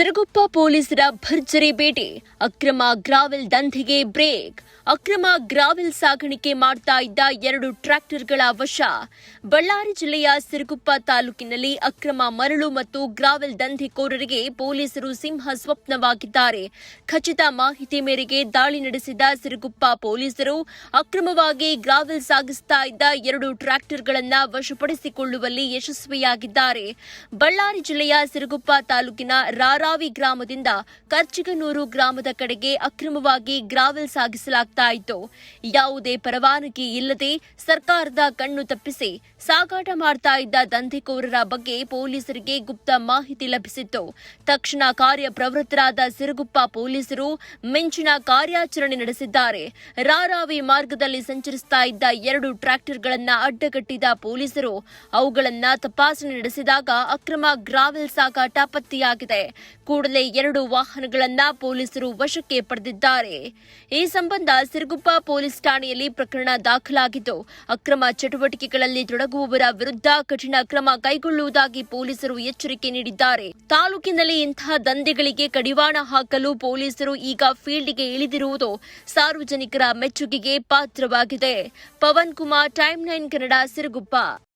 ಸಿರುಗುಪ್ಪ ಪೊಲೀಸರ ಭರ್ಜರಿ ಬೇಟೆ ಅಕ್ರಮ ಗ್ರಾವೆಲ್ ದಂಧೆಗೆ ಬ್ರೇಕ್. ಅಕ್ರಮ ಗ್ರಾವೆಲ್ ಸಾಗಾಣಿಕೆ ಮಾಡ್ತಾ ಇದ್ದ ಎರಡು ಟ್ರ್ಯಾಕ್ಟರ್ಗಳ ವಶ. ಬಳ್ಳಾರಿ ಜಿಲ್ಲೆಯ ಸಿರುಗುಪ್ಪ ತಾಲೂಕಿನಲ್ಲಿ ಅಕ್ರಮ ಮರಳು ಮತ್ತು ಗ್ರಾವೆಲ್ ದಂಧೆಕೋರರಿಗೆ ಪೊಲೀಸರು ಸಿಂಹ ಸ್ವಪ್ನವಾಗಿದ್ದಾರೆ. ಖಚಿತ ಮಾಹಿತಿ ಮೇರೆಗೆ ದಾಳಿ ನಡೆಸಿದ ಸಿರುಗುಪ್ಪ ಪೊಲೀಸರು ಅಕ್ರಮವಾಗಿ ಗ್ರಾವೆಲ್ ಸಾಗಿಸ್ತಾ ಇದ್ದ ಎರಡು ಟ್ರ್ಯಾಕ್ಟರ್ಗಳನ್ನು ವಶಪಡಿಸಿಕೊಳ್ಳುವಲ್ಲಿ ಯಶಸ್ವಿಯಾಗಿದ್ದಾರೆ. ಬಳ್ಳಾರಿ ಜಿಲ್ಲೆಯ ಸಿರುಗುಪ್ಪ ತಾಲೂಕಿನ ರಾರಾವಿ ಗ್ರಾಮದಿಂದ ಕರ್ಚಿಗನೂರು ಗ್ರಾಮದ ಕಡೆಗೆ ಅಕ್ರಮವಾಗಿ ಗ್ರಾವೆಲ್ ಸಾಗಿಸಲಾಗ್ತಾ ಇತ್ತು ಯಾವುದೇ ಪರವಾನಗಿ ಇಲ್ಲದೆ ಸರ್ಕಾರದ ಕಣ್ಣು ತಪ್ಪಿಸಿ ಸಾಗಾಟ ಮಾಡ್ತಾ ಇದ್ದ ದಂಧೆಕೋರರ ಬಗ್ಗೆ ಪೊಲೀಸರಿಗೆ ಗುಪ್ತ ಮಾಹಿತಿ ಲಭಿಸಿತ್ತು. ತಕ್ಷಣ ಕಾರ್ಯಪ್ರವೃತ್ತರಾದ ಸಿರುಗುಪ್ಪ ಪೊಲೀಸರು ಮಿಂಚಿನ ಕಾರ್ಯಾಚರಣೆ ನಡೆಸಿದ್ದಾರೆ. ರಾರಾವಿ ಮಾರ್ಗದಲ್ಲಿ ಸಂಚರಿಸ್ತಾ ಇದ್ದ ಎರಡು ಟ್ರ್ಯಾಕ್ಟರ್ಗಳನ್ನ ಅಡ್ಡಗಟ್ಟಿದ ಪೊಲೀಸರು ಅವುಗಳನ್ನ ತಪಾಸಣೆ ನಡೆಸಿದಾಗ ಅಕ್ರಮ ಗ್ರಾವೆಲ್ ಸಾಗಾಟ ಪತ್ತೆಯಾಗಿದೆ. ಕೂಡಲೇ ಎರಡು ವಾಹನಗಳನ್ನ ಪೊಲೀಸರು ವಶಕ್ಕೆ ಪಡೆದಿದ್ದಾರೆ. ಈ ಸಂಬಂಧ ಸಿರುಗುಪ್ಪ ಪೊಲೀಸ್ ಠಾಣೆಯಲ್ಲಿ ಪ್ರಕರಣ ದಾಖಲಾಗಿದ್ದು, ಅಕ್ರಮ ಚಟುವಟಿಕೆಗಳಲ್ಲಿ ತೊಡಗುವವರ ವಿರುದ್ಧ ಕಠಿಣ ಕ್ರಮ ಕೈಗೊಳ್ಳುವುದಾಗಿ ಪೊಲೀಸರು ಎಚ್ಚರಿಕೆ ನೀಡಿದ್ದಾರೆ. ತಾಲೂಕಿನಲ್ಲಿ ಇಂತಹ ದಂಧೆಗಳಿಗೆ ಕಡಿವಾಣ ಹಾಕಲು ಪೊಲೀಸರು ಈಗ ಫೀಲ್ಡ್ಗೆ ಇಳಿದಿರುವುದು ಸಾರ್ವಜನಿಕರ ಮೆಚ್ಚುಗೆಗೆ ಪಾತ್ರವಾಗಿದೆ. Pavan Kumar, time nine Kannada, Siruguppa.